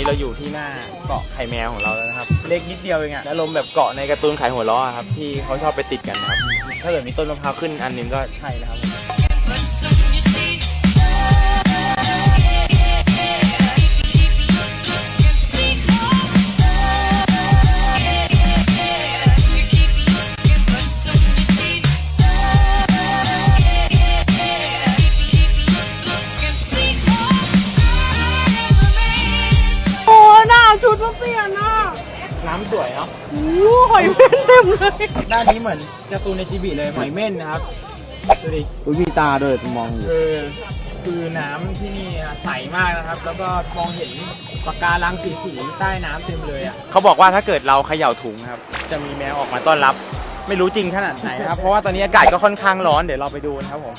นี้เราอยู่ที่หน้าเกาะไข่แมวของเราแล้วนะครับ เล็กนิดเดียวเองอะอารมณ์แบบเกาะในการ์ตูนไข่หัวล้ออะครับที่เขาชอบไปติดกันนะครับ ถ้าเกิดมีต้นมะพร้าวขึ้นอันหนึงก็ใช่นะครับ น้ำสวยเนาะโอ้หอยเม่นเต็มเลย ด้านนี้เหมือนการ์ตูนในจีบีเลยหอยเม่นนะครับดูดิอุ้ยมีตาด้วยมองอยู่คือคือน้ำที่นี่อะใสมากนะครับ แล้วก็มองเห็นปะการังสีสีๆใต้น้ำเต็มเลยอะ เขาบอกว่าถ้าเกิดเราเขย่าถุงนะครับ จะมีแมวออกมาต้อนรับ ไม่รู้จริงขนาดไหนนะครับ เพราะว่าตอนนี้อากาศก็ค่อนข้างร้อนเดี๋ยวเราไปดูนะครับผม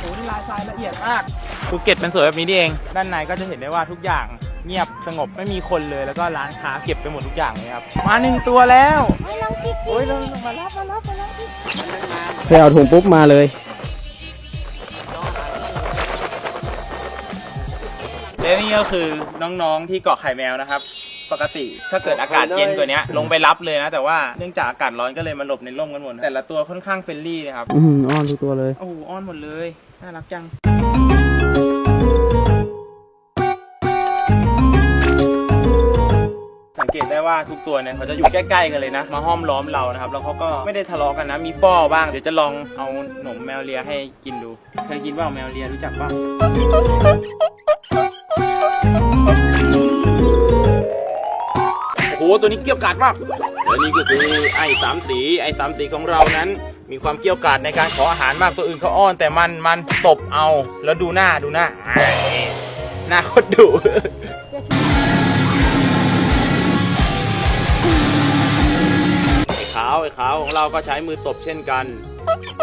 โอ้นี่ลายทรายละเอียดมากภูเก็ตเป็นสวยแบบนี้นี่เอง ด้านในก็จะเห็นได้ว่าทุกอย่าง เงียบสงบไม่มีคนเลยแล้วก็ร้านค้าเก็บไปหมดทุกอย่างเลยครับ มาหนึ่งตัวแล้วโอ้ยเรามารับมารับมารับไปเอาถุงปุ๊บมาเลยและนี่ก็คือน้องๆที่เกาะไข่แมวนะครับ ปกติถ้าเกิดอากาศเย็นกว่านี้ลงไปรับเลยนะ แต่ว่าเนื่องจากอากาศร้อนก็เลยมาหลบในร่มกันหมดนะแต่ละตัวค่อนข้างเฟรนลี่นะครับ อืมอ้อนทุกตัวเลย โอ้โหอ้อนหมดเลย น่ารักจัง ว่าทุกตัวเนี่ยเขาจะอยู่ใกล้ๆกันเลยนะ มาห้อมล้อมเรานะครับ แล้วเขาก็ไม่ได้ทะเลาะกันนะ มีป้อบ้าง เดี๋ยวจะลองเอาหนมแมวเลียให้กินดู เคยกินว่าแมวเลียรู้จักป่ะโอ้โห ตัวนี้เกี่ยวกาดมากและนี่ก็คือไอ้สามสี ไอ้สามสีของเรานั้น มีความเกี่ยวกาดในการขออาหารมากตัวอื่นเขาอ้อน แต่มันมันตบเอา แล้วดูหน้าดูหน้าอ่าหน้าโคตรดุ ไอ้ขาวไอ้ขาวของเราก็ใช้มือตบเช่นกัน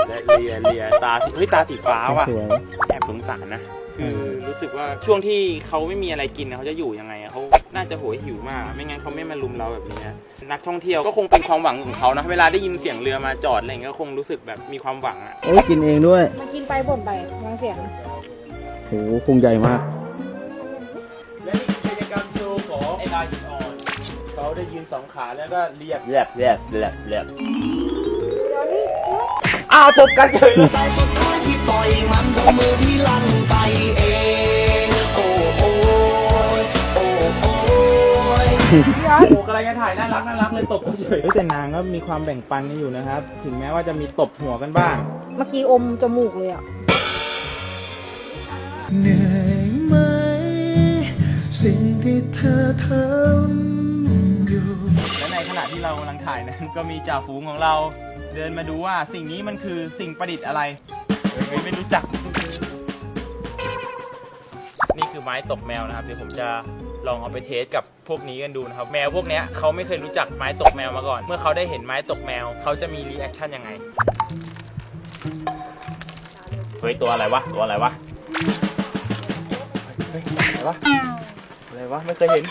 และเลียเลียตาสีเฮ้ยตาสีฟ้าว่ะสวย แอบสงสารนะ คือรู้สึกว่าช่วงที่เขาไม่มีอะไรกินนะเขาจะอยู่ยังไงอะเขาน่าจะโหยหิวมาก ไม่งั้นเขาไม่มาลุมเราแบบนี้นะนักท่องเที่ยวก็คงเป็นความหวังของเขานะ เวลาได้ยินเสียงเรือมาจอดอะไรอย่างเงี้ยก็คงรู้สึกแบบมีความหวังอะโอ้ยกินเองด้วยมันกินไปบ่นไปฟังเสียง โหพุงใหญ่มาก เขาได้ยืนสองขาแล้วก็เรียบแลบแลบแลบแลบอ้าวตบกันเฉยเลยแต่สุดท้ายที่ต่อยมันเพราะมือที่ลั่นไปเองโอ้โอ้ยโอ้โอ้ยโอ้โหอะไรกันถ่ายน่ารักน่ารักเลยตบเฉยแต่นางก็มีความแบ่งปันกันอยู่นะครับ ถึงแม้ว่าจะมีตบหัวกันบ้าง เมื่อกี้อมจมูกเลยอะเหนื่อยไหม สิ่งที่เธอทำ เรากำลังถ่ายนั้น ก็มีจ่าฝูงของเราเดินมาดูว่าสิ่งนี้มันคือสิ่งประดิษฐ์อะไรเฮ้ยไม่รู้จัก นี่คือไม้ตกแมวนะครับเดี๋ยวผมจะลองเอาไปเทสกับพวกนี้กันดูนะครับ แมวพวกเนี้ยเขาไม่เคยรู้จักไม้ตกแมวมาก่อน เมื่อเขาได้เห็นไม้ตกแมวเขาจะมีรีแอคชั่นยังไงเฮ้ยตัวอะไรวะตัวอะไรวะอะไรวะอะไรวะไม่เคยเห็น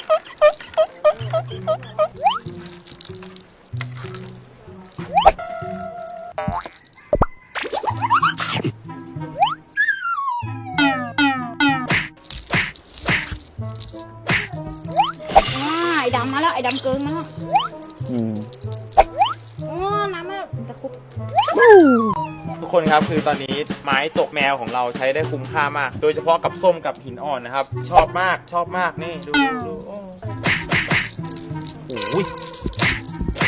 ดำมาแล้วไอ้ดำเกินมาแล้วอืมโอ้น้ำมาตะคุบทุกคนครับคือตอนนี้ไม้ตกแมวของเราใช้ได้คุ้มค่ามาก โดยเฉพาะกับส้มกับหินอ่อนนะครับ ชอบมากชอบมากนี่ดูดูดูโอ้โห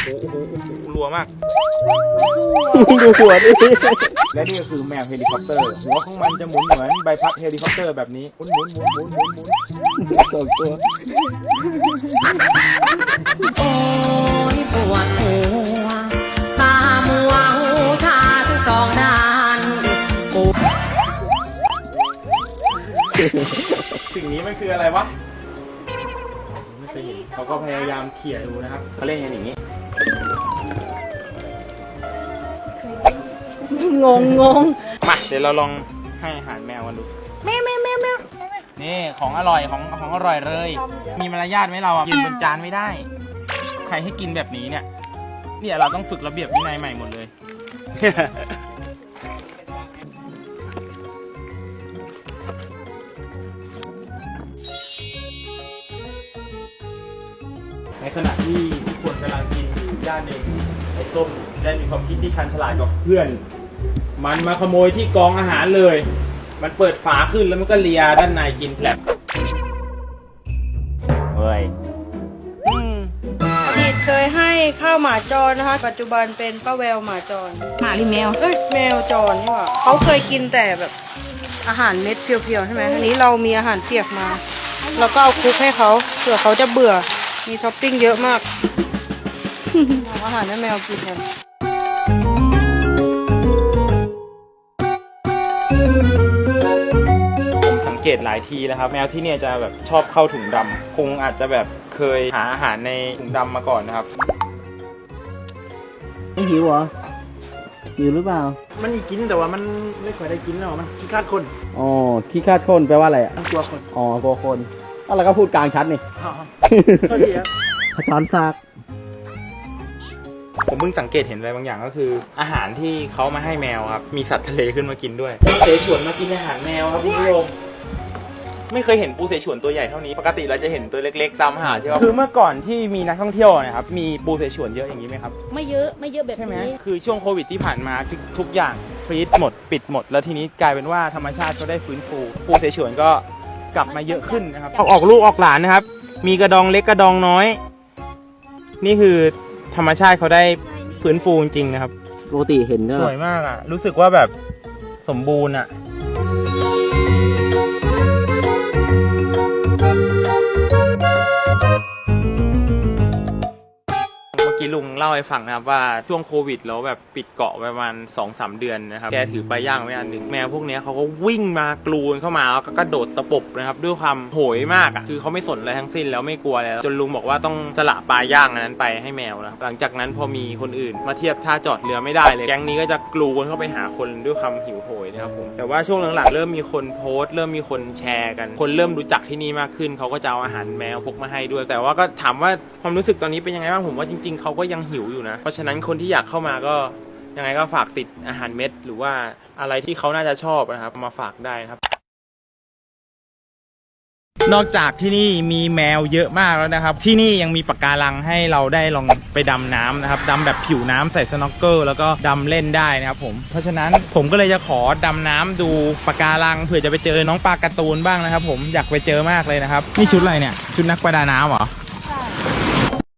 โอ้โหรัวมาก ดูหัวดิและนี่ก็คือแมวเฮลิคอปเตอร์ หัวของมันจะหมุนเหมือนใบพัดเฮลิคอปเตอร์แบบนี้หมุนหมุนหมุนหมุนหมุนหมุนสองตัว โอ้ยปวดหัวตามัวหูชาทั้งสองด้านปวดสิ่งนี้มันคืออะไรวะเคยเห็นเขาก็พยายามเขี่ยดูนะครับเขาเล่นกันอย่างนี้ งงงงมาเดี๋ยวเราลองให้อาหารแมวกันดู แม่แม่แม่แม่นี่ของอร่อยของของอร่อยเลย มีมารยาทไหมเราอะยืนบนจานไม่ได้ ใครให้กินแบบนี้เนี่ย เนี่ยเราต้องฝึกระเบียบวินัยใหม่หมดเลยอในขณะที่ทุกคนกำลังกินอยู่ด้านหนึ่งไอ้ส้มได้มีความคิดที่ชันฉลาดกว่าเพื่อน มันมาขโมยที่กองอาหารเลย มันเปิดฝาขึ้นแล้วมันก็เลียด้านในกินแผลบเฮ้ยอืมอดีตเคยให้ข้าวหมาจรนะคะ ปัจจุบันเป็นป้าแววหมาจรหมาหรือแมว เอ้ยแมวจรนี่หว่าเขาเคยกินแต่แบบอาหารเม็ดเพียวๆใช่ไหมทีนี้เรามีอาหารเปียกมาเราก็เอาคลุกให้เขาเผื่อเขาจะเบื่อ มีท็อปปิ้งเยอะมาก เอาอาหารให้แมวกินกัน กตหลายทีแล้วครับ แมวที่เนี่ยจะแบบชอบเข้าถุงดำคงอาจจะแบบเคยหาอาหารในถุงดำมาก่อนนะครับ ไม่หิวเหรอหิวหรือเปล่ามันอีกกินแต่ว่ามันไม่ค่อยได้กินแล้วมันขี้คาดคนอ๋อขี้คาดคนแปลว่าอะไรอะมันกลัวคนอ๋อกลัวคนอ้าวแล้วก็พูดกลางชัดนี่ อ๋อโทษทีครับขจรศักดิ์ผมเพิ่งสังเกตเห็นอะไรบางอย่างก็คือ อาหารที่เขามาให้แมวครับ มีสัตว์ทะเลขึ้นมากินด้วยปูเสฉวนมากินอาหารแมวครับคุณผู้ชม ไม่เคยเห็นปูเสฉวนตัวใหญ่เท่านี้ ปกติเราจะเห็นตัวเล็กๆตามหาดใช่ไหมคือเมื่อก่อนที่มีนักท่องเที่ยวนะครับ มีปูเสฉวนเยอะอย่างนี้ไหมครับ ไม่เยอะไม่เยอะแบบใช่ไหมนี้คือช่วงโควิดที่ผ่านมาทุกทุกอย่างฟรีดหมดปิดหมด แล้วทีนี้กลายเป็นว่าธรรมชาติก็ได้ฟื้นฟู ปูเสฉวนก็กลับมาเยอะขึ้นนะครับออกออกลูกออกหลานนะครับ มีกระดองเล็กกระดองน้อย นี่คือธรรมชาติเขาได้ฟื้นฟูจริงๆนะครับ ปกติเห็นก็สวยมากอะ รู้สึกว่าแบบสมบูรณ์อะ กี้ลุงเล่าให้ฟังนะครับว่าช่วงโควิดแล้วแบบปิดเกาะประมาณ2องสามเดือนนะครับ แกถือปลาย่างไว้อันหนึ่งแมวพวกเนี้ยเขาก็วิ่งมากลูนเข้ามาแล้วก็กระโดดตะปบนะครับด้วยความโหยมากอะคือเขาไม่สนอะไรทั้งสิ้นแล้วไม่กลัวแล้วจนลุงบอกว่าต้องสละปลาย่างอันนั้นไปให้แมวนะหลังจากนั้นพอมีคนอื่น มาเทียบท่าจอดเรือไม่ได้เลยแก๊งนี้ก็จะกลูนเข้าไปหาคนด้วยความหิวโหยนะครับผมแต่ว่าช่วงหลังๆเริ่มมีคนโพสต์ เริ่มมีคนแชร์กัน คนเริ่มรู้จักที่นี่มากขึ้นเขาก็จะเอาอาหารแมวพกมาให้ด้วย แต่ว่าก็ถามว่าความรู้สึกตอนนี้เป็นยังไงบ้างผมว่าจริงๆเขาก็ยังหิวอยู่นะ เพราะฉะนั้นคนที่อยากเข้ามาก็ยังไงก็ฝากติดอาหารเม็ด หรือว่าอะไรที่เขาน่าจะชอบนะครับ มาฝากได้นะครับ นอกจากที่นี่มีแมวเยอะมากแล้วนะครับ ที่นี่ยังมีปะการังให้เราได้ลองไปดำน้ำนะครับดำแบบผิวน้ำใส่สโนว์เกิลแล้วก็ดำเล่นได้นะครับผมเพราะฉะนั้นผมก็เลยจะขอดำน้ำดูปะการังเผื่อจะไปเจอน้องปลาการ์ตูนบ้างนะครับ ผมอยากไปเจอมากเลยนะครับนี่ชุดอะไรเนี่ยชุดนักประดาน้ำเหรอ